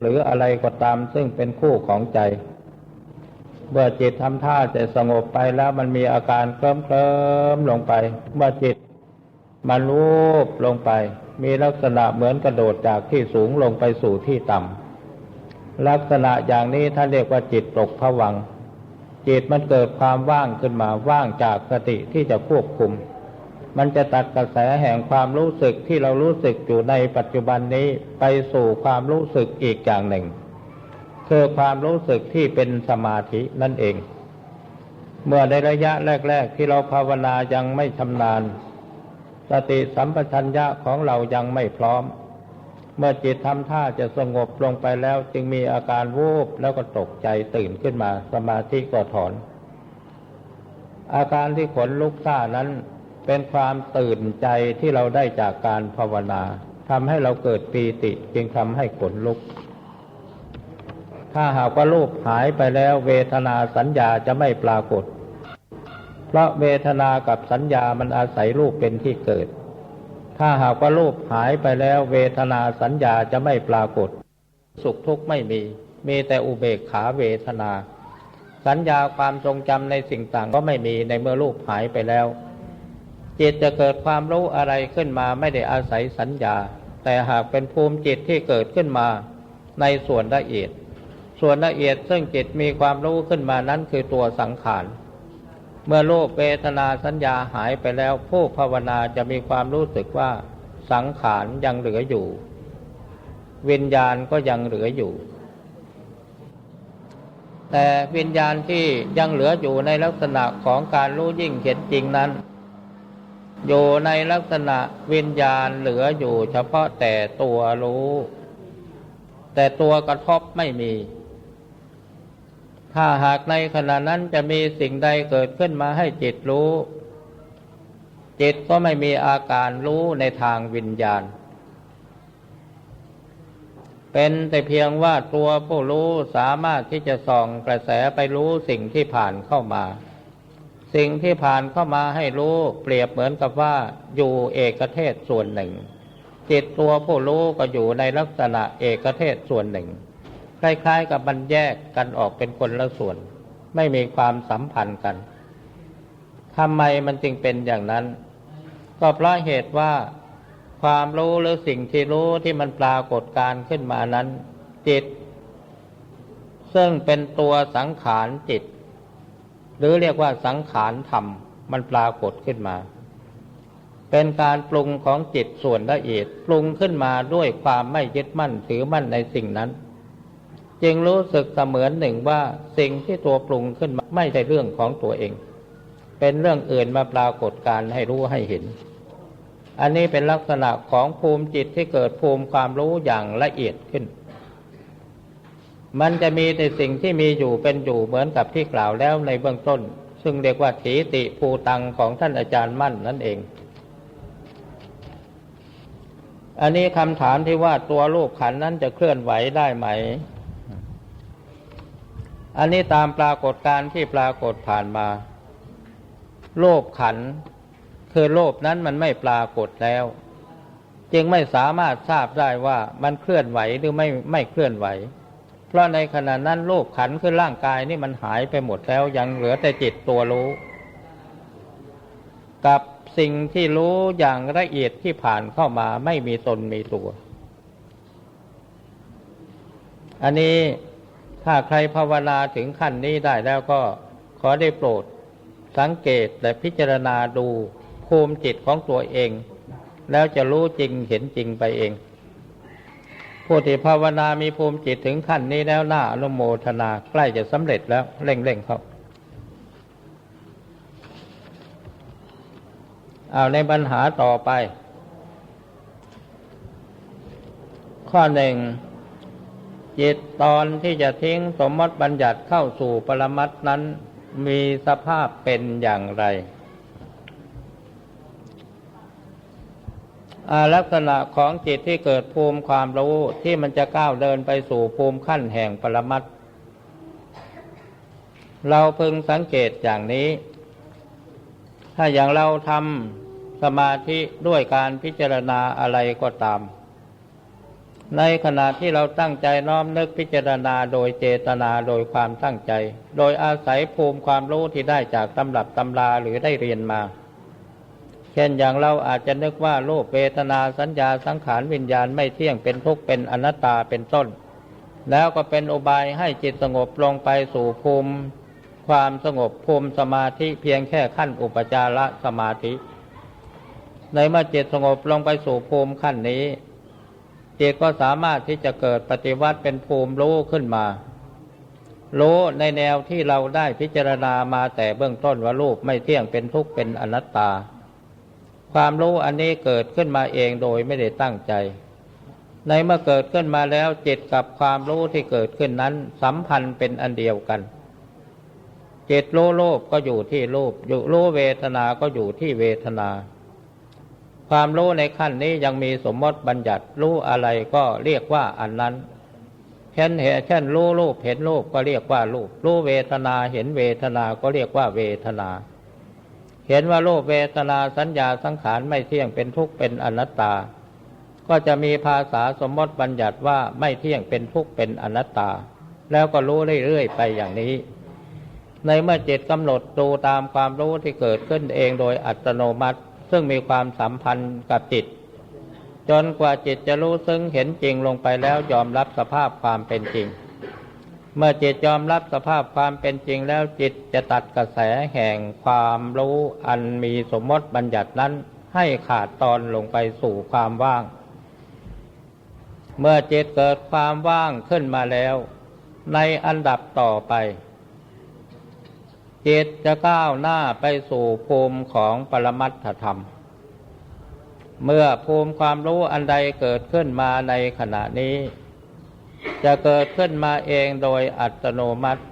หรืออะไรก็ตามซึ่งเป็นคู่ของใจ เมื่อจิตทำท่าจะสงบไปแล้วมันมีอาการเคลิ้มเคลิมลงไป เมื่อจิตมันรูปลงไป มีลักษณะเหมือนกระโดดจากที่สูงลงไปสู่ที่ต่ำลักษณะอย่างนี้ท่านเรียกว่าจิตตกผวังจิตมันเกิดความว่างขึ้นมาว่างจากสติที่จะควบคุม มันจะตัดกระแสแห่งความรู้สึกที่เรารู้สึกอยู่ในปัจจุบันนี้ไปสู่ความรู้สึกอีกอย่างหนึ่ง คือความรู้สึกที่เป็นสมาธินั่นเอง เมื่อในระยะแรก ๆ ที่เราภาวนายังไม่ชำนาญ สติสัมปชัญญะของเรายังไม่พร้อม เมื่อจิตทำท่าจะสงบลงไปแล้วจึงมีอาการวูบแล้วก็ตกใจตื่นขึ้นมาสมาธิก็ถอน อาการที่ขนลุกซ่านั้น เป็นความตื่นใจที่เราได้จากการภาวนาทำให้เราเกิดปีติจึงทำให้ขนลุก ถ้าหากว่ารูปหายไปแล้วเวทนาสัญญาจะไม่ปรากฏ เพราะเวทนากับสัญญามันอาศัยรูปเป็นที่เกิด ถ้าหากว่ารูปหายไปแล้วเวทนาสัญญาจะไม่ปรากฏ สุขทุกข์ไม่มี มีแต่อุเบกขาเวทนา สัญญาความทรงจำในสิ่งต่างก็ไม่มีในเมื่อรูปหายไปแล้ว จิตจะเกิดความรู้อะไรขึ้นมาไม่ได้อาศัยสัญญา แต่หากเป็นภูมิจิตที่เกิดขึ้นมาในส่วนละเอียด ส่วนละเอียดซึ่งจิตมีความรู้ขึ้นมานั้นคือตัวสังขาร เมื่อโลภเวทนาสัญญาหายไปแล้วผู้ภาวนาจะมีความรู้สึกว่าสังขารยังเหลืออยู่ วิญญาณก็ยังเหลืออยู่ แต่วิญญาณที่ยังเหลืออยู่ในลักษณะของการรู้ยิ่งเห็นจริงนั้น อยู่ในลักษณะวิญญาณเหลืออยู่เฉพาะแต่ตัวรู้ แต่ตัวกระทบไม่มี ถ้าหากในขณะนั้นจะมีสิ่งใดเกิดขึ้นมาให้จิตรู้ จิตก็ไม่มีอาการรู้ในทางวิญญาณ เป็นแต่เพียงว่าตัวผู้รู้สามารถที่จะส่องกระแสไปรู้สิ่งที่ผ่านเข้ามา สิ่งที่ผ่านเข้ามาให้รู้เปรียบเหมือนกับว่าอยู่เอกเทศส่วนหนึ่ง จิตตัวผู้รู้ก็อยู่ในลักษณะเอกเทศส่วนหนึ่ง คล้ายๆกับมันแยกกันออกเป็นคนละส่วน ไม่มีความสัมพันธ์กันทำไมมันจึงเป็นอย่างนั้น ก็เพราะเหตุว่าความรู้หรือสิ่งที่รู้ที่มันปรากฏการขึ้นมานั้น จิต ซึ่งเป็นตัวสังขารจิต หรือเรียกว่าสังขารธรรมมันปรากฏขึ้นมา เป็นการปรุงของจิตส่วนละเอียดปรุงขึ้นมาด้วยความไม่ยึดมั่นถือมั่นในสิ่งนั้น จึงรู้สึกเสมือนหนึ่งว่าสิ่งที่ตัวปรุงขึ้นมาไม่ใช่เรื่องของตัวเอง เป็นเรื่องอื่นมาปรากฏการให้รู้ให้เห็น อันนี้เป็นลักษณะของภูมิจิตที่เกิดภูมิความรู้อย่างละเอียดขึ้น มันจะมีแต่สิ่งที่มีอยู่เป็นอยู่เหมือนกับที่กล่าวแล้วในเบื้องต้น ซึ่งเรียกว่าถีติภูตังของท่านอาจารย์มั่นนั่นเอง อันนี้คำถามที่ว่าตัวรูปขันนั้นจะเคลื่อนไหวได้ไหม อันนี้ตามปรากฏการที่ปรากฏผ่านมาโลภขัน คือโลภนั้นมันไม่ปรากฏแล้ว จึงไม่สามารถทราบได้ว่ามันเคลื่อนไหวหรือไม่ไม่เคลื่อนไหว เพราะในขณะนั้นโลภขันคือร่างกายนี่มันหายไปหมดแล้วยังเหลือแต่จิตตัวรู้ กับสิ่งที่รู้อย่างละเอียดที่ผ่านเข้ามาไม่มีตนมีตัว อันนี้ถ้าใครภาวนาถึงขั้นนี้ได้แล้วก็ขอได้โปรด สังเกตและพิจารณาดูภูมิจิตของตัวเอง แล้วจะรู้จริงเห็นจริงไปเอง ผู้ที่ภาวนามีภูมิจิตถึงขั้นนี้แล้วน่าอนุโมทนาใกล้จะสำเร็จแล้วเร่งๆเขาเอาในปัญหาต่อไป ข้อหนึ่งจิตตอนที่จะทิ้งสมมติบัญญัติเข้าสู่ปรมัตนั้นมีสภาพเป็นอย่างไรอา ลักษณะของจิตที่เกิดภูมิความรู้ที่มันจะก้าวเดินไปสู่ภูมิขั้นแห่งปรมัตเราพึงสังเกตอย่างนี้ ถ้าอย่างเราทำสมาธิด้วยการพิจารณาอะไรก็ตาม ในขณะที่เราตั้งใจน้อมนึกพิจารณาโดยเจตนาโดยความตั้งใจ โดยอาศัยภูมิความรู้ที่ได้จากตำรับตำราหรือได้เรียนมา เช่นอย่างเราอาจจะนึกว่าโลกเวทนาสัญญาสังขารวิญญาณไม่เที่ยงเป็นทุกข์เป็นอนัตตาเป็นต้น แล้วก็เป็นอุบายให้จิตสงบลงไปสู่ภูมิ ความสงบภูมิสมาธิเพียงแค่ขั้นอุปจารสมาธิ ในเมื่อจิตสงบลงไปสู่ภูมิขั้นนี้จิตก็สามารถที่จะเกิดปฏิวัติเป็นภูมิรู้ขึ้นมา รู้ในแนวที่เราได้พิจารณามาแต่เบื้องต้นว่ารูปไม่เที่ยงเป็นทุกข์เป็นอนัตตา ความรู้อันนี้เกิดขึ้นมาเองโดยไม่ได้ตั้งใจ ในเมื่อเกิดขึ้นมาแล้วจิตกับความรู้ที่เกิดขึ้นนั้น สัมพันธ์เป็นอันเดียวกัน จิตรู้โลภก็อยู่ที่รูปอยู่รู้เวทนา ก็อยู่ที่เวทนา ความรู้ในขั้นนี้ยังมีสมมติบัญญัติรู้อะไรก็เรียกว่าอันนั้นเช่นเหตุเช่นรู้รูปเห็นรูปก็เรียกว่ารูปรู้เวทนาเห็นเวทนาก็เรียกว่าเวทนา เห็นว่ารูปเวทนาสัญญาสังขารไม่เที่ยงเป็นทุกข์เป็นอนัตตา ก็จะมีภาษาสมมติบัญญัติว่าไม่เที่ยงเป็นทุกข์เป็นอนัตตา แล้วก็รู้เรื่อยๆไปอย่างนี้ ในเมื่อจิตกำหนดดูตามความรู้ที่เกิดขึ้นเองโดยอัตโนมัติ ซึ่งมีความสัมพันธ์กับจิต จนกว่าจิตจะรู้ซึ่งเห็นจริงลงไปแล้วยอมรับสภาพความเป็นจริง เมื่อจิตยอมรับสภาพความเป็นจริงแล้วจิตจะตัดกระแสแห่งความรู้อันมีสมมติบัญญัตินั้นให้ขาดตอนลงไปสู่ความว่าง เมื่อจิตเกิดความว่างขึ้นมาแล้ว ในอันดับต่อไป จิตจะก้าวหน้าไปสู่ภูมิของปรมัตถธรรม เมื่อภูมิความรู้อันใดเกิดขึ้นมาในขณะนี้ จะเกิดขึ้นมาเองโดยอัตโนมัติ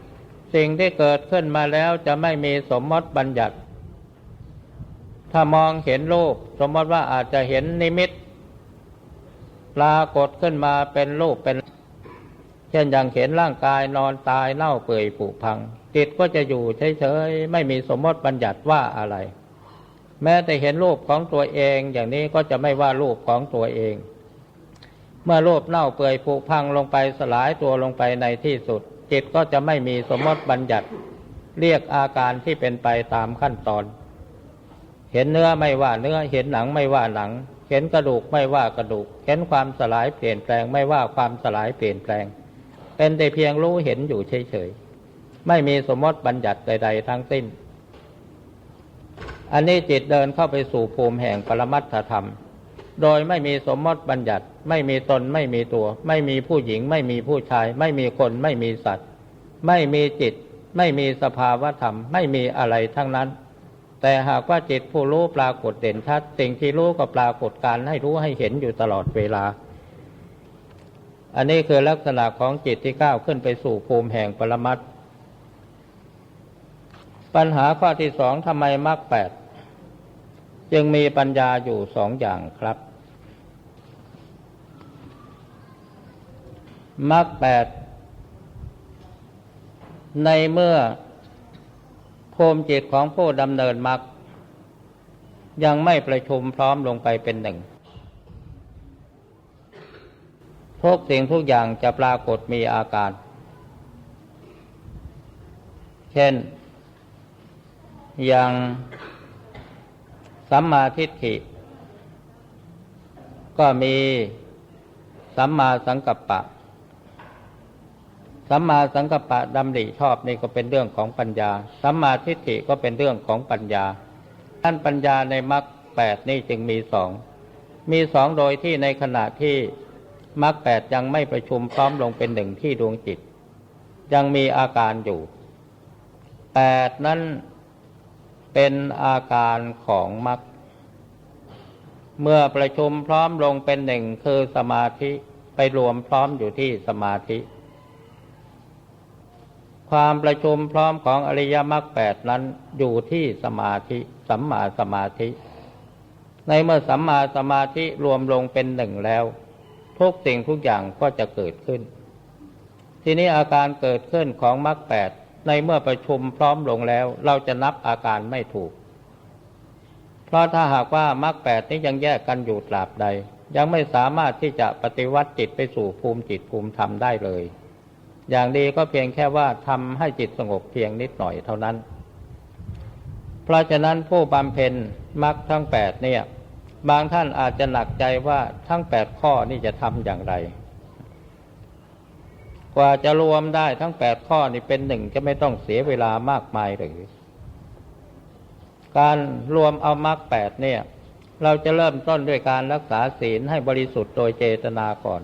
สิ่งที่เกิดขึ้นมาแล้วจะไม่มีสมมติบัญญัติ ถ้ามองเห็นรูปสมมติว่าอาจจะเห็นนิมิตปรากฏขึ้นมาเป็นรูปเป็น เช่นอย่างเห็นร่างกายนอนตายเน่าเปื่อยผุพัง จิตก็จะอยู่เฉยๆไม่มีสมมติบัญญัติว่าอะไร แม้แต่เห็นรูปของตัวเองอย่างนี้ก็จะไม่ว่ารูปของตัวเอง เมื่อรูปเน่าเปื่อยผุพังลงไปสลายตัวลงไปในที่สุด จิตก็จะไม่มีสมมติบัญญัติ เรียกอาการที่เป็นไปตามขั้นตอน เห็นเนื้อไม่ว่าเนื้อเห็นหนังไม่ว่าหนัง เห็นกระดูกไม่ว่ากระดูก เห็นความสลายเปลี่ยนแปลงไม่ว่าความสลายเปลี่ยนแปลง เป็นแต่เพียงรู้เห็นอยู่เฉยๆไม่มีสมมติบัญญัติใด ๆ ทั้งสิ้น อันนี้จิตเดินเข้าไปสู่ภูมิแห่งปรมัตถธรรม โดยไม่มีสมมติบัญญัติ ไม่มีตนไม่มีตัว ไม่มีผู้หญิง ไม่มีผู้ชาย ไม่มีคนไม่มีสัตว์ ไม่มีจิต ไม่มีสภาวธรรม ไม่มีอะไรทั้งนั้น แต่หากว่าจิตผู้รู้ปรากฏเด่นชัด สิ่งที่รู้ก็ปรากฏการให้รู้ให้เห็นอยู่ตลอดเวลา อันนี้คือลักษณะของจิตที่ก้าวขึ้นไปสู่ภูมิแห่งปรมัตปัญหาข้อที่สองทำไมมรรคแปด จึงมีปัญญาอยู่สองอย่างครับมรรคแปดในเมื่อภูมิจิตของผู้ดำเนินมรรคยังไม่ประชุมพร้อมลงไปเป็นหนึ่งทุกสิ่งทุกอย่างจะปรากฏมีอาการ เช่น อย่าง สัมมาทิฏฐิ ก็มีสัมมาสังกัปปะ สัมมาสังกัปปะดำริชอบนี่ก็เป็นเรื่องของปัญญา สัมมาทิฏฐิก็เป็นเรื่องของปัญญา ท่านปัญญาในมรรคแปดนี่จึงมีสอง มีสองโดยที่ในขณะที่มรรคแปดยังไม่ประชุมพร้อมลงเป็นหนึ่งที่ดวงจิต ยังมีอาการอยู่แปดนั้น เป็นอาการของมรรคเมื่อประชุมพร้อมลงเป็นหนึ่งคือสมาธิไปรวมพร้อมอยู่ที่สมาธิ ความประชุมพร้อมของอริยมรรคแปดนั้นอยู่ที่สมาธิสัมมาสมาธิ ในเมื่อสัมมาสมาธิรวมลงเป็นหนึ่งแล้ว ทุกสิ่งทุกอย่างก็จะเกิดขึ้น ทีนี้อาการเกิดขึ้นของมรรคแปด ในเมื่อประชุมพร้อมลงแล้ว เราจะนับอาการไม่ถูก เพราะถ้าหากว่ามรรคแปดนี้ยังแยกกันอยู่ตราบใด ยังไม่สามารถที่จะปฏิวัติจิตไปสู่ภูมิจิตภูมิธรรมได้เลย อย่างดีก็เพียงแค่ว่าทำให้จิตสงบเพียงนิดหน่อยเท่านั้น เพราะฉะนั้นผู้บำเพ็ญมรรคทั้งแปดเนี่ย บางท่านอาจจะหนักใจว่าทั้งแปดข้อนี่จะทำอย่างไร กว่าจะรวมได้ทั้งแปดข้อนี่เป็นหนึ่งจะไม่ต้องเสียเวลามากมายหรือ การรวมเอามรรคแปดเนี่ย เราจะเริ่มต้นด้วยการรักษาศีลให้บริสุทธิ์โดยเจตนาก่อน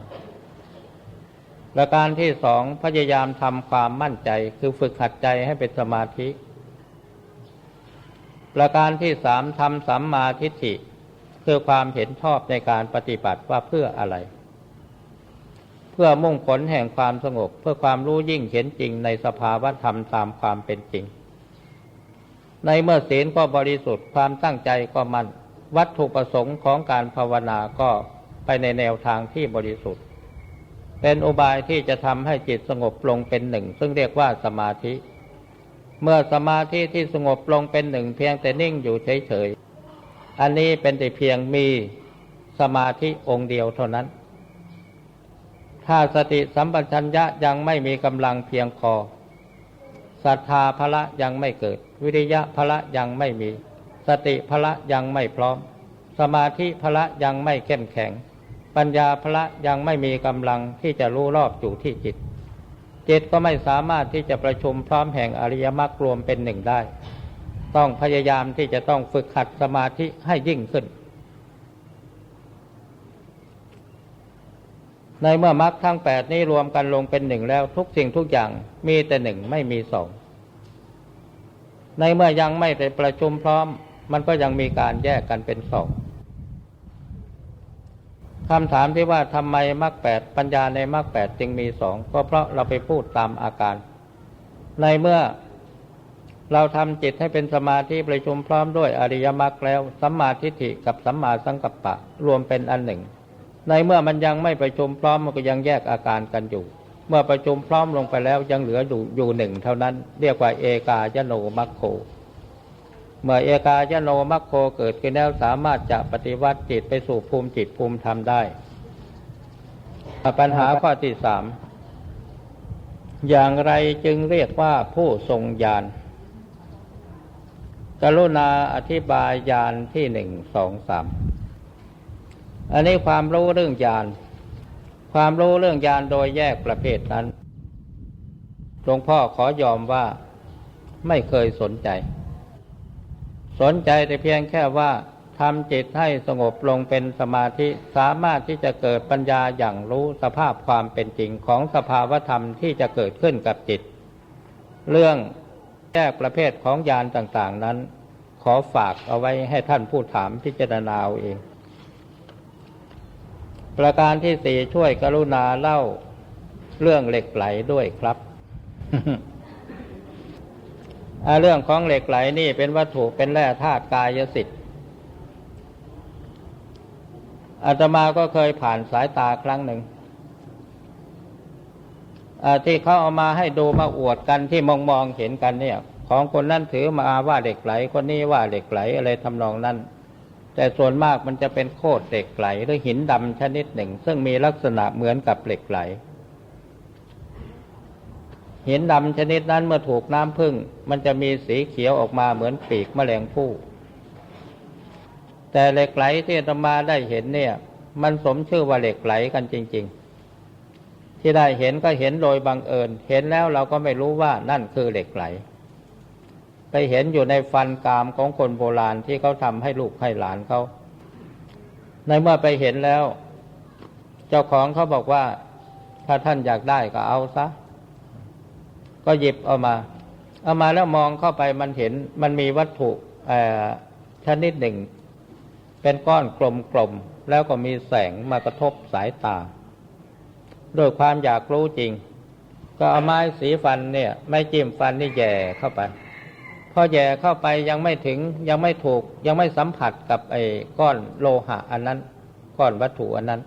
ประการที่สองพยายามทำความมั่นใจคือฝึกหัดใจให้เป็นสมาธิ ประการที่สามทำสัมมาทิฏฐิคือความเห็นชอบในการปฏิบัติว่าเพื่ออะไร พื่อมุ่งผลแห่งความสงบ เพื่อความรู้ยิ่งเห็นจริงในสภาวะธรรมตามความเป็นจริง ในเมื่อศีลก็บริสุทธิ์ความตั้งใจก็มันวัตถุประสงค์ของการภาวนาก็ไปในแนวทางที่บริสุทธิ์ เป็นอุบายที่จะทำให้จิตสงบลงเป็นหนึ่ง ซึ่งเรียกว่าสมาธิ เมื่อสมาธิที่สงบลงเป็นหนึ่งเพียงแต่นิ่งอยู่เฉยๆอันนี้เป็นแต่เพียงมีสมาธิองค์เดียวเท่านั้น ถ้าสติสัมปชัญญะยังไม่มีกำลังเพียงพอศรัทธาพละยังไม่เกิด วิริยะพละยังไม่มี สติพละยังไม่พร้อม สมาธิพละยังไม่เข้มแข็ง ปัญญาพละยังไม่มีกำลังที่จะรู้รอบอยู่ที่จิต จิตก็ไม่สามารถที่จะประชุมพร้อมแห่งอริยมรรครวมเป็นหนึ่งได้ ต้องพยายามที่จะต้องฝึกขัดสมาธิให้ยิ่งขึ้น ในเมื่อมรรคทั้งแปดนี้รวมกันลงเป็นหนึ่งแล้วทุกสิ่งทุกอย่างมีแต่หนึ่งไม่มีสองในเมื่อยังไม่ได้ประชุมพร้อม มันก็ยังมีการแยกกันเป็นสองคำถามที่ว่าทำไมมรรคแปดปัญญาในมรรคแปดจึงมีสองก็เพราะเราไปพูดตามอาการ ในเมื่อเราทำจิตให้เป็นสมาธิประชุมพร้อมด้วยอริยมรรคแล้วสัมมาทิฏฐิกับสัมมาสังกัปปะรวมเป็นอันหนึ่ง ในเมื่อมันยังไม่ประชุมพร้อมมันก็ยังแยกอาการกันอยู่ เมื่อประชุมพร้อมลงไปแล้วยังเหลืออยู่อยู่หนึ่งเท่านั้น เรียกว่าเอกายโนมัคโค เมื่อเอกายโนมัคโคเกิดขึ้นแล้วสามารถจะปฏิวัติจิตไปสู่ภูมิจิตภูมิธรรมได้ ปัญหาข้อที่สามอย่างไรจึงเรียกว่าผู้ทรงญาณกรุณาอธิบายญาณที่หนึ่งสองสาม อันนี้ความรู้เรื่องญาณความรู้เรื่องญาณโดยแยกประเภทนั้นหลวงพ่อขอยอมว่าไม่เคยสนใจ สนใจแต่เพียงแค่ว่าทำจิตให้สงบลงเป็นสมาธิสามารถที่จะเกิดปัญญาอย่างรู้สภาพความเป็นจริงของสภาวธรรมที่จะเกิดขึ้นกับจิต เรื่องแยกประเภทของญาณต่างๆนั้น ขอฝากเอาไว้ให้ท่านผู้ถามพิจารณาเอาเอง ประการที่สี่ช่วยกรุณาเล่าเรื่องเหล็กไหลด้วยครับเรื่องของเหล็กไหลนี่เป็นวัตถุเป็นแร่ธาตุกายสิทธิ์อาตมาก็เคยผ่านสายตาครั้งหนึ่งที่เขาเอามาให้ดูมาอวดกันที่มองมองเห็นกันเนี่ย ของคนนั้นถือมาว่าเหล็กไหลคนนี้ว่าเหล็กไหลอะไรทำนองนั้น แต่ส่วนมากมันจะเป็นโคดเหล็กไหลหรือหินดำชนิดหนึ่ง ซึ่งมีลักษณะเหมือนกับเหล็กไหล หินดำชนิดนั้นเมื่อถูกน้ำพึ่ง มันจะมีสีเขียวออกมาเหมือนปีกแมลงภู่แต่เหล็กไหลที่ตมาได้เห็นเนี่ย มันสมชื่อว่าเหล็กไหลกันจริง ๆ ที่ได้เห็นก็เห็นโดยบังเอิญ เห็นแล้วเราก็ไม่รู้ว่านั่นคือเหล็กไหล ไปเห็นอยู่ในฟันกรามของคนโบราณที่เขาทำให้ลูกให้หลานเขา ในเมื่อไปเห็นแล้ว เจ้าของเขาบอกว่า ถ้าท่านอยากได้ก็เอาซะ ก็หยิบเอามา เอามาแล้วมองเข้าไปมันเห็นมันมีวัตถุชนิดหนึ่ง เป็นก้อนกลมๆ แล้วก็มีแสงมากระทบสายตาโดยความอยากรู้จริง ก็เอาไม้สีฟันเนี่ย ไม่จิ้มฟันนี่แย่เข้าไป พอแย่เข้าไปยังไม่ถึงยังไม่ถูกยังไม่สัมผัสกับไอ้ก้อนโลหะอันนั้น ก้อนวัตถุอันนั้น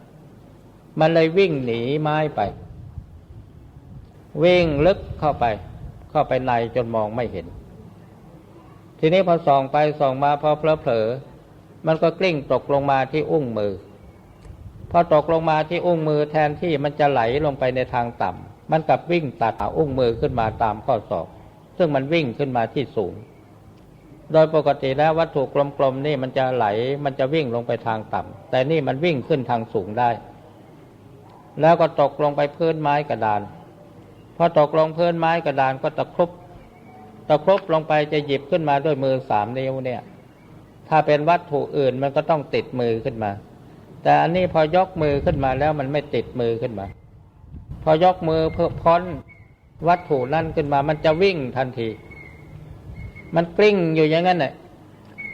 มันเลยวิ่งหนีไม้ไป วิ่งลึกเข้าไป เข้าไปในจนมองไม่เห็น ทีนี้พอส่องไปส่องมาพอเพลอเผลอมันก็กลิ้งตกลงมาที่อุ้งมือ พอตกลงมาที่อุ้งมือแทนที่มันจะไหลลงไปในทางต่ำมันกลับวิ่งตัดอุ้งมือขึ้นมาตามข้อศอก ซึ่งมันวิ่งขึ้นมาที่สูง โดยปกติแล้ววัตถุกลมๆนี่มันจะไหล มันจะวิ่งลงไปทางต่ำแต่นี่มันวิ่งขึ้นทางสูงได้ แล้วก็ตกลงไปพื้นไม้กระดาน พอตกลงพื้นไม้กระดานก็ตะครุบ ตะครุบลงไปจะหยิบขึ้นมาด้วยมือสามนิ้วเนี่ย ถ้าเป็นวัตถุอื่นมันก็ต้องติดมือขึ้นมา แต่อันนี้พอยกมือขึ้นมาแล้วมันไม่ติดมือขึ้นมา พอยกมือเพื่อพ้น วัตถุนั่นขึ้นมา มันจะวิ่งทันที มันกลิ้งอยู่อย่างนั้นแหละ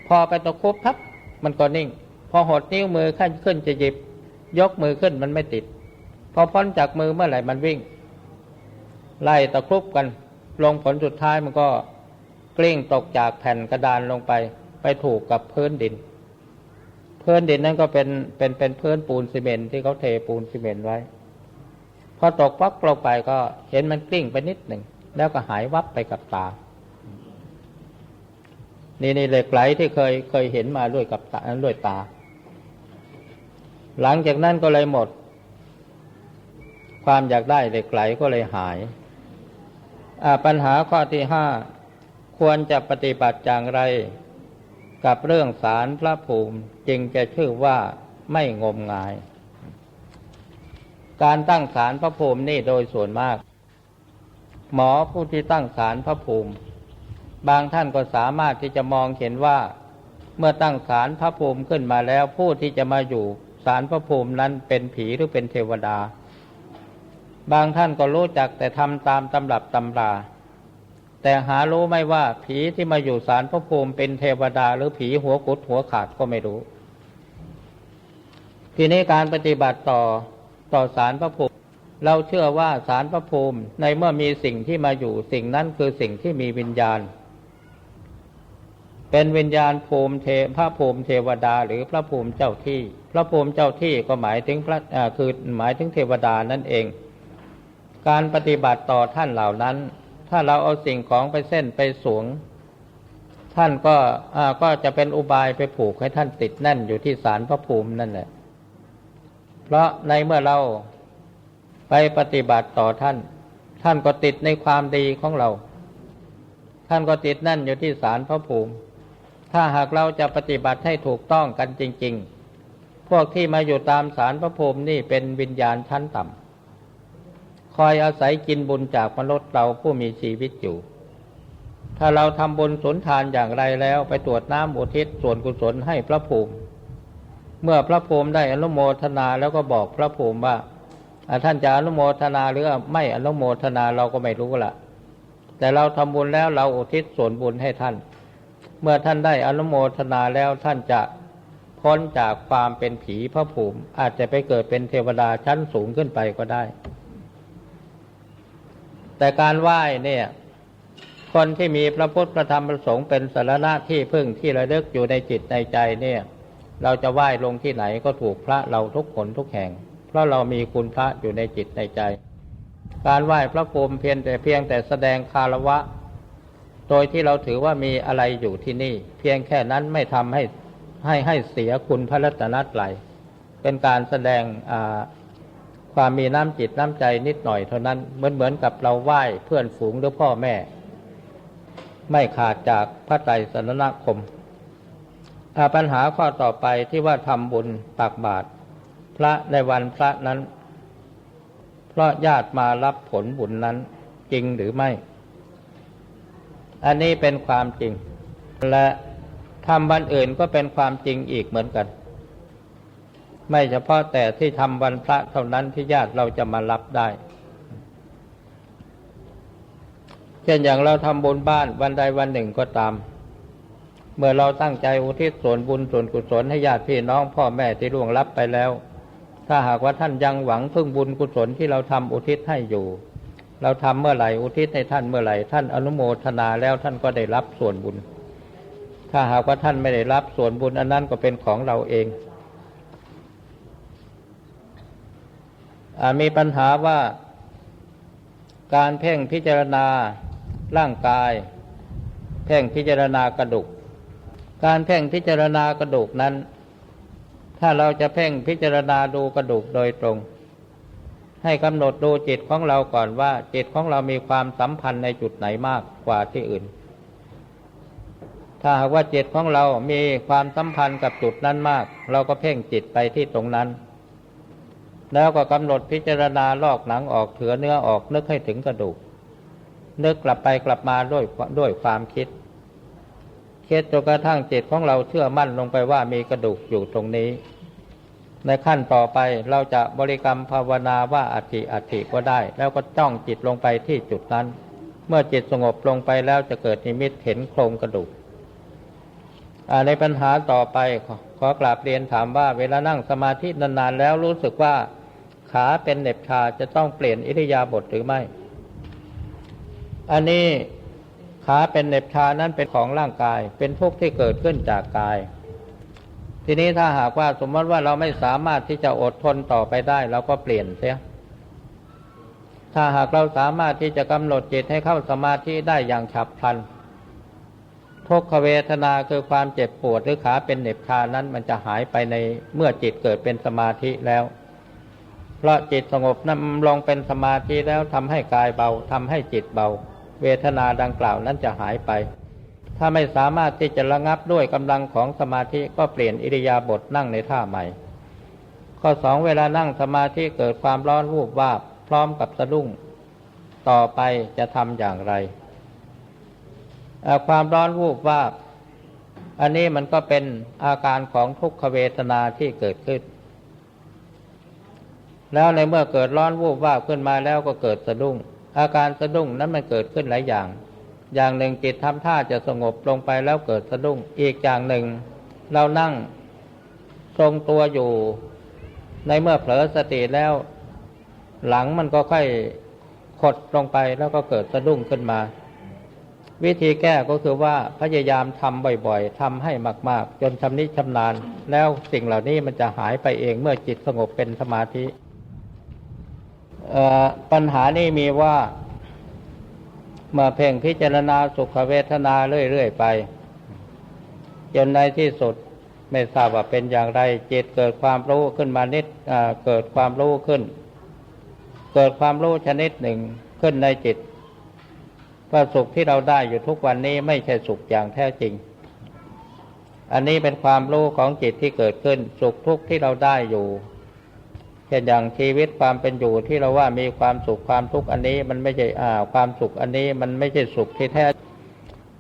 พอไปตะคุบพับมันก็นิ่ง พอหดนิ้วมือขึ้นขึ้นจะหยิบ ยกมือขึ้นมันไม่ติด พอพ้นจากมือเมื่อไหร่มันวิ่ง ไล่ตะครุบกัน ลงผลสุดท้ายมันก็กลิ้งตกจากแผ่นกระดานลงไป ไปถูกกับพื้นดิน พื้นดินนั่นก็เป็นเป็นเป็นพื้นปูนซีเมนต์ที่เขาเทปูนซีเมนต์ไว้ พอตกปักลงไปก็เห็นมันกลิ้งไปนิดหนึ่ง แล้วก็หายวับไปกับตา นี่นี่เหล็กไหลที่เคยเคยเห็นมาด้วยกับตาด้วยตา หลังจากนั้นก็เลยหมด ความอยากได้เหล็กไหลก็เลยหาย ปัญหาข้อที่ห้าควรจะปฏิบัติอย่างไร กับเรื่องสารพระภูมิ จึงจะชื่อว่าไม่งมงาย การตั้งสารพระภูมินี่โดยส่วนมาก หมอผู้ที่ตั้งสารพระภูมิ บางท่านก็สามารถที่จะมองเห็นว่า เมื่อตั้งสารพระภูมิขึ้นมาแล้วผู้ที่จะมาอยู่สารพระภูมินั้นเป็นผีหรือเป็นเทวดา บางท่านก็รู้จักแต่ทำตามตำรับตำราแต่หารู้ไม่ว่าผีที่มาอยู่สารพระภูมิเป็นเทวดาหรือผีหัวกุดหัวขาดก็ไม่รู้ ทีนี้การปฏิบัติต่อ ต่อสารพระภูมิเราเชื่อว่าสารพระภูมิในเมื่อมีสิ่งที่มาอยู่สิ่งนั้นคือสิ่งที่มีวิญญาณ เป็นวิญญาณภูมิเทพระภูมิเทวดาหรือพระภูมิเจ้าที่ พระภูมิเจ้าที่ก็หมายถึงพระคือหมายถึงเทวดานั่นเอง การปฏิบัติต่อท่านเหล่านั้น ถ้าเราเอาสิ่งของไปเส้นไปสวง ท่านก็ก็จะเป็นอุบายไปผูกให้ท่านติดแน่นอยู่ที่สารพระภูมินั่นแหละ เพราะในเมื่อเราไปปฏิบัติต่อท่าน ท่านก็ติดในความดีของเรา ท่านก็ติดแน่นอยู่ที่สารพระภูมิ ถ้าหากเราจะปฏิบัติให้ถูกต้องกันจริง ๆ พวกที่มาอยู่ตามสารพระภูมินี่เป็นวิญญาณชั้นต่ำคอยอาศัยกินบุญจากมนุษย์เราผู้มีชีวิตอยู่ ถ้าเราทำบุญสนทานอย่างไรแล้วไปตรวจน้ำอุทิศส่วนกุศลให้พระภูมิ เมื่อพระภูมิได้อนุโมทนาแล้วก็บอกพระภูมิว่าท่านจะอนุโมทนาหรือไม่อนุโมทนาเราก็ไม่รู้ละแต่เราทำบุญแล้วเราอุทิศส่วนบุญให้ท่าน เมื่อท่านได้อนุโมทนาแล้วท่านจะพ้นจากความเป็นผีพระภูมิ อาจจะไปเกิดเป็นเทวดาชั้นสูงขึ้นไปก็ได้ แต่การไหว้เนี่ย คนที่มีพระพุทธพระธรรมพระสงฆ์เป็นสารณะที่พึ่งที่ระลึกอยู่ในจิตในใจเนี่ย เราจะไหว้ลงที่ไหนก็ถูกพระเราทุกคนทุกแห่ง เพราะเรามีคุณพระอยู่ในจิตในใจ การไหว้พระภูมิเพียงแต่เพียงแต่แสดงคารวะ โดยที่เราถือว่ามีอะไรอยู่ที่นี่ เพียงแค่นั้นไม่ทำให้ให้ให้เสียคุณพระรัตนตรัยเป็นการแสดงความมีน้ำจิตน้ำใจนิดหน่อยเท่านั้นเหมือนเหมือนกับเราไหว้เพื่อนฝูงหรือพ่อแม่ ไม่ขาดจากพระไตรสรณคม ปัญหาข้อต่อไปที่ว่าทำบุญตักบาตรพระในวันพระนั้น เพราะญาติมารับผลบุญนั้นจริงหรือไม่ อันนี้เป็นความจริง และทำวันอื่นก็เป็นความจริงอีกเหมือนกัน ไม่เฉพาะแต่ที่ทำวันพระเท่านั้นที่ญาติเราจะมารับได้ เช่นอย่างเราทำบุญบ้านวันใดวันหนึ่งก็ตาม เมื่อเราตั้งใจอุทิศส่วนบุญส่วนกุศลให้ญาติพี่น้องพ่อแม่ที่ล่วงลับไปแล้ว ถ้าหากว่าท่านยังหวังพึ่งบุญกุศลที่เราทำอุทิศให้อยู่ เราทำเมื่อไหร่อุทิศให้ท่านเมื่อไหร่ท่านอนุโมทนาแล้วท่านก็ได้รับส่วนบุญ ถ้าหากว่าท่านไม่ได้รับส่วนบุญอันนั้นก็เป็นของเราเองอมีปัญหาว่าการเพ่งพิจารณาร่างกาย เพ่งพิจารณากระดูก การเพ่งพิจารณากระดูกนั้น ถ้าเราจะเพ่งพิจารณาดูกระดูกโดยตรง ให้กำหนดดูจิตของเราก่อนว่าจิตของเรามีความสัมพันธ์ในจุดไหนมากกว่าที่อื่น ถ้าหากว่าจิตของเรามีความสัมพันธ์กับจุดนั้นมาก เราก็เพ่งจิตไปที่ตรงนั้น แล้วก็กำหนดพิจารณาลอกหนังออกเถือเนื้อออกนึกให้ถึงกระดูกนึกกลับไปกลับมาด้วยด้วยความคิด คิดจนกระทั่งจิตของเราเชื่อมั่นลงไปว่ามีกระดูกอยู่ตรงนี้ ในขั้นต่อไปเราจะบริกรรมภาวนาว่าอัติอัติก็ได้ แล้วก็จ้องจิตลงไปที่จุดนั้น เมื่อจิตสงบลงไปแล้วจะเกิดนิมิตเห็นโครงกระดูกในปัญหาต่อไปขอกราบเรียนถามว่าเวลานั่งสมาธินานๆแล้วรู้สึกว่าขาเป็นเน็บชาจะต้องเปลี่ยนอิริยาบถหรือไม่ อันนี้ ขาเป็นเหน็บชานั้นเป็นของร่างกาย เป็นทุกข์ที่เกิดขึ้นจากกาย ทีนี้ถ้าหากว่าสมมติว่าเราไม่สามารถที่จะอดทนต่อไปได้เราก็เปลี่ยนเสีย ถ้าหากเราสามารถที่จะกำหนดจิตให้เข้าสมาธิได้อย่างฉับพลันทุกขเวทนาคือความเจ็บปวดหรือขาเป็นเหน็บชานั้นมันจะหายไปในเมื่อจิตเกิดเป็นสมาธิแล้วเพราะจิตสงบนั้นลงเป็นสมาธิแล้วทำให้กายเบาทำให้จิตเบา เวทนาดังกล่าวนั้นจะหายไป ถ้าไม่สามารถที่จะระงับด้วยกำลังของสมาธิก็เปลี่ยนอิริยาบถนั่งในท่าใหม่ ข้อสองเวลานั่งสมาธิเกิดความร้อนวูบวาบพร้อมกับสะดุ้ง ต่อไปจะทำอย่างไร ความร้อนวูบวาบอันนี้มันก็เป็นอาการของทุกขเวทนาที่เกิดขึ้น แล้วในเมื่อเกิดร้อนวูบวาบขึ้นมาแล้วก็เกิดสะดุ้ง อาการสะดุ้งนั้นมันเกิดขึ้นหลายอย่าง อย่างหนึ่งจิตทำท่าจะสงบลงไปแล้วเกิดสะดุ้ง อีกอย่างหนึ่ง เรานั่งทรงตัวอยู่ ในเมื่อเผลอสติแล้ว หลังมันก็ค่อยขดลงไปแล้วก็เกิดสะดุ้งขึ้นมา วิธีแก้ก็คือว่าพยายามทำบ่อยๆทำให้มาก ๆ จนชำนิชำนาญ แล้วสิ่งเหล่านี้มันจะหายไปเองเมื่อจิตสงบเป็นสมาธิ ปัญหานี้มีว่าเมื่อเพ่งพิจารณาสุขเวทนาเรื่อยๆไป จนในที่สุดไม่ทราบว่าเป็นอย่างไรจิตเกิดความรู้ขึ้นมานิดเกิดความรู้ขึ้น เกิดความรู้ชนิดหนึ่งขึ้นในจิตว่าสุขที่เราได้อยู่ทุกวันนี้ไม่ใช่สุขอย่างแท้จริง อันนี้เป็นความรู้ของจิตที่เกิดขึ้น สุขทุกข์ที่เราได้อยู่ เช่นอย่างชีวิตความเป็นอยู่ที่เราว่ามีความสุขความทุกข์อันนี้มันไม่ใช่อ่าความสุขอันนี้มันไม่ใช่สุขที่แท้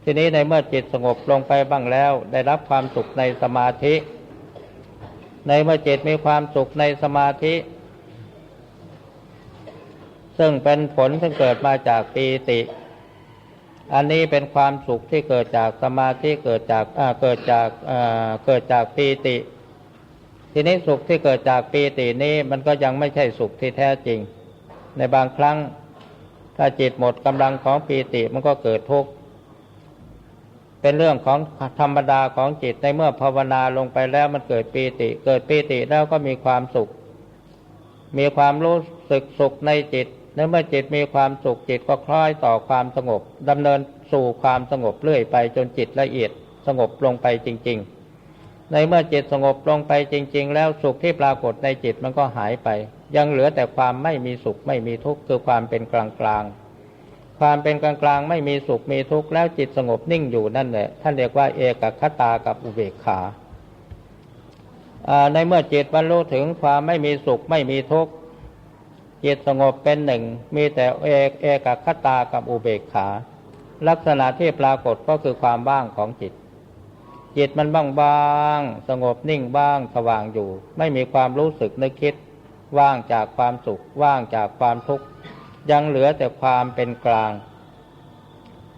ทีนี้ในเมื่อจิตสงบลงไปบ้างแล้ว ได้รับความสุขในสมาธิ ในเมื่อจิตมีความสุขในสมาธิ ซึ่งเป็นผลที่เกิดมาจากปีติ อันนี้เป็นความสุขที่เกิดจากสมาธิเกิดจากเกิดจากเกิดจากปีติ ทีนี้สุขที่เกิดจากปีตินี้มันก็ยังไม่ใช่สุขที่แท้จริง ในบางครั้ง ถ้าจิตหมดกำลังของปีติมันก็เกิดทุกข์เป็นเรื่องของธรรมดาของจิตในเมื่อภาวนาลงไปแล้วมันเกิดปีติ เกิดปีติแล้วก็มีความสุข มีความรู้สึกสุขในจิตในเมื่อจิตมีความสุขจิตก็คล้อยต่อความสงบดำเนินสู่ความสงบเรื่อยไปจนจิตละเอียดสงบลงไปจริง ๆ ในเมื่อจิตสงบลงไปจริง ๆ แล้วสุขที่ปรากฏในจิตมันก็หายไป ยังเหลือแต่ความไม่มีสุขไม่มีทุกข์คือความเป็นกลางกลางความเป็นกลางกลางไม่มีสุขมีทุกข์แล้วจิตสงบนิ่งอยู่นั่นแหละท่านเรียกว่าเอกคตากับอุเบกขาในเมื่อจิตบรรลุถึงความไม่มีสุขไม่มีทุกข์จิตสงบเป็นหนึ่ง มีแต่เอกเอกคตากับอุเบกขา ลักษณะที่ปรากฏก็คือความว่างของจิต จิตมันบ้างบางสงบนิ่งบ้างสว่างอยู่ ไม่มีความรู้สึกนึกคิด ว่างจากความสุข ว่างจากความทุกข์ ยังเหลือแต่ความเป็นกลาง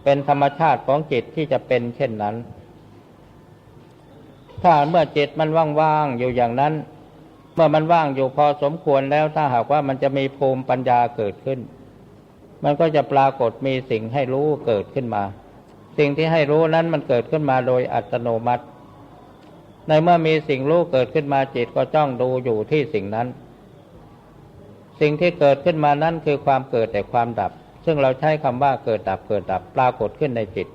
เป็นธรรมชาติของจิตที่จะเป็นเช่นนั้น ถ้าเมื่อจิตมันว่างๆอยู่อย่างนั้น เมื่อมันว่างอยู่พอสมควรแล้วถ้าหากว่ามันจะมีภูมิปัญญาเกิดขึ้น มันก็จะปรากฏมีสิ่งให้รู้เกิดขึ้นมา สิ่งที่ให้รู้นั้นมันเกิดขึ้นมาโดยอัตโนมัติ ในเมื่อมีสิ่งรู้เกิดขึ้นมาจิตก็จ้องดูอยู่ที่สิ่งนั้น สิ่งที่เกิดขึ้นมานั้นคือความเกิดแต่ความดับ ซึ่งเราใช้คำว่าเกิดดับเกิดดับปรากฏขึ้นในจิต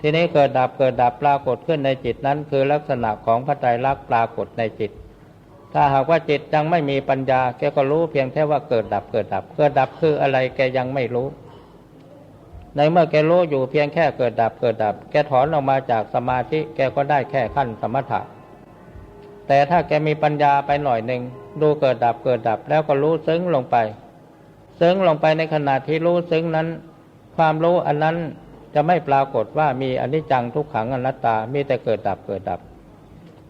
ทีทีนี้เกิดดับเกิดดับปรากฏขึ้นในจิตนั้น คือลักษณะของพระไตรลักษณ์ปรากฏในจิตถ้าหากว่าจิตยังไม่มีปัญญา แกก็รู้เพียงแค่ว่าเกิดดับเกิดดับ เกิดดับคืออะไรแกยังไม่รู้ ในเมื่อแกรู้อยู่เพียงแค่เกิดดับเกิดดับ แกถอนออกมาจากสมาธิแกก็ได้แค่ขั้นสมถะ แต่ถ้าแกมีปัญญาไปหน่อยหนึ่งดูเกิดดับเกิดดับ แล้วก็รู้ซึ้งลงไป ซึ้งลงไปในขณะที่รู้ซึ้งนั้น ความรู้อันนั้นจะไม่ปรากฏว่ามีอนิจจังทุกขังอนัตตา มีแต่เกิดดับเกิดดับ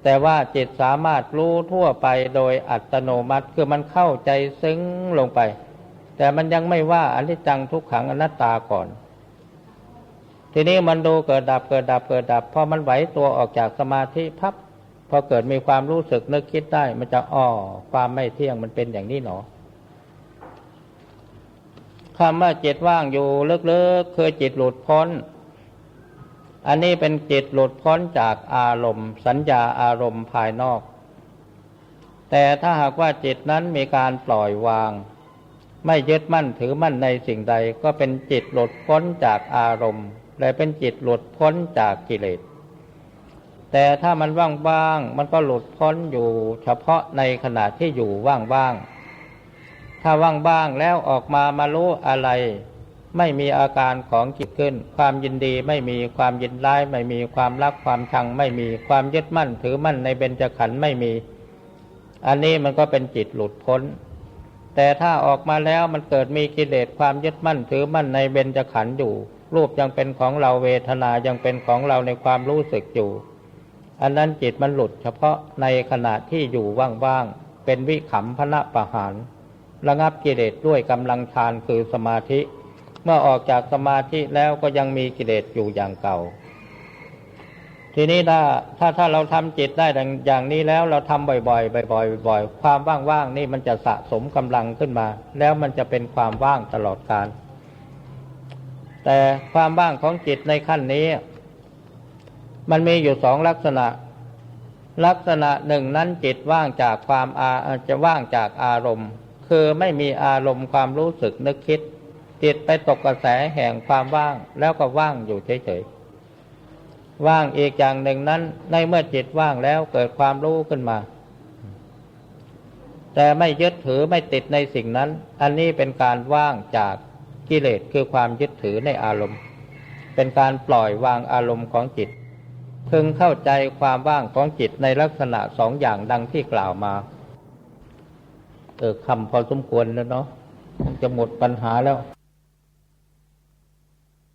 แต่ว่าจิตสามารถรู้ทั่วไปโดยอัตโนมัติคือมันเข้าใจซึ้งลงไป แต่มันยังไม่ว่าอนิจจังทุกขังอนัตตาก่อน ทีนี้มันดูเกิดดับเกิดดับเกิดดับพอมันไหวตัวออกจากสมาธิพับพอเกิดมีความรู้สึกนึกคิดได้ มันจะอ้อความไม่เที่ยงมันเป็นอย่างนี้หนอคำว่าจิตว่างอยู่ลึกๆคือจิตหลุดพ้น อันนี้เป็นจิตหลุดพ้นจากอารมณ์ สัญญาอารมณ์ภายนอก แต่ถ้าหากว่าจิตนั้นมีการปล่อยวาง ไม่ยึดมั่นถือมั่นในสิ่งใด ก็เป็นจิตหลุดพ้นจากอารมณ์ และเป็นจิตหลุดพ้นจากกิเลส แต่ถ้ามันว่างๆ มันก็หลุดพ้นอยู่เฉพาะในขณะที่อยู่ว่างๆ ถ้าว่างๆ แล้วออกมามารู้อะไร ไม่มีอาการของจิตขึ้น ความยินดีไม่มีความยินร้ายไม่มีความรักความชังไม่มีความยึดมั่นถือมั่นในเบญจขันธ์ไม่มี อันนี้มันก็เป็นจิตหลุดพ้นแต่ถ้าออกมาแล้วมันเกิดมีกิเลสความยึดมั่นถือมั่นในเบญจขันธ์อยู่ รูปยังเป็นของเราเวทนายังเป็นของเราในความรู้สึกอยู่ อันนั้นจิตมันหลุดเฉพาะในขณะที่อยู่ว่างๆ เป็นวิขำพนะประหาร ระงับกิเลสด้วยกำลังฌานคือสมาธิ เมื่อออกจากสมาธิแล้วก็ยังมีกิเลสอยู่อย่างเก่า ทีนี้ถ้าถ้าถ้าเราทำจิตได้อย่างนี้แล้วเราทำบ่อยๆ บ่อยๆบ่อยๆ ความว่างๆนี่มันจะสะสมกำลังขึ้นมา แล้วมันจะเป็นความว่างตลอดกาล แต่ความว่างของจิตในขั้นนี้ มันมีอยู่สองลักษณะ ลักษณะหนึ่งนั้นจิตว่างจากความอาจะว่างจากอารมณ์ คือไม่มีอารมณ์ความรู้สึกนึกคิด จิตไปตกกระแสแห่งความว่างแล้วก็ว่างอยู่เฉยๆว่างอีกอย่างหนึ่งนั้น ในเมื่อจิตว่างแล้วเกิดความรู้ขึ้นมา แต่ไม่ยึดถือไม่ติดในสิ่งนั้น อันนี้เป็นการว่างจาก กิเลสคือความยึดถือในอารมณ์ เป็นการปล่อยวางอารมณ์ของจิตพึงเข้าใจความว่างของจิตในลักษณะสองอย่างดังที่กล่าวมา เออคำพอสมควรแล้วเนาะจะหมดปัญหาแล้ว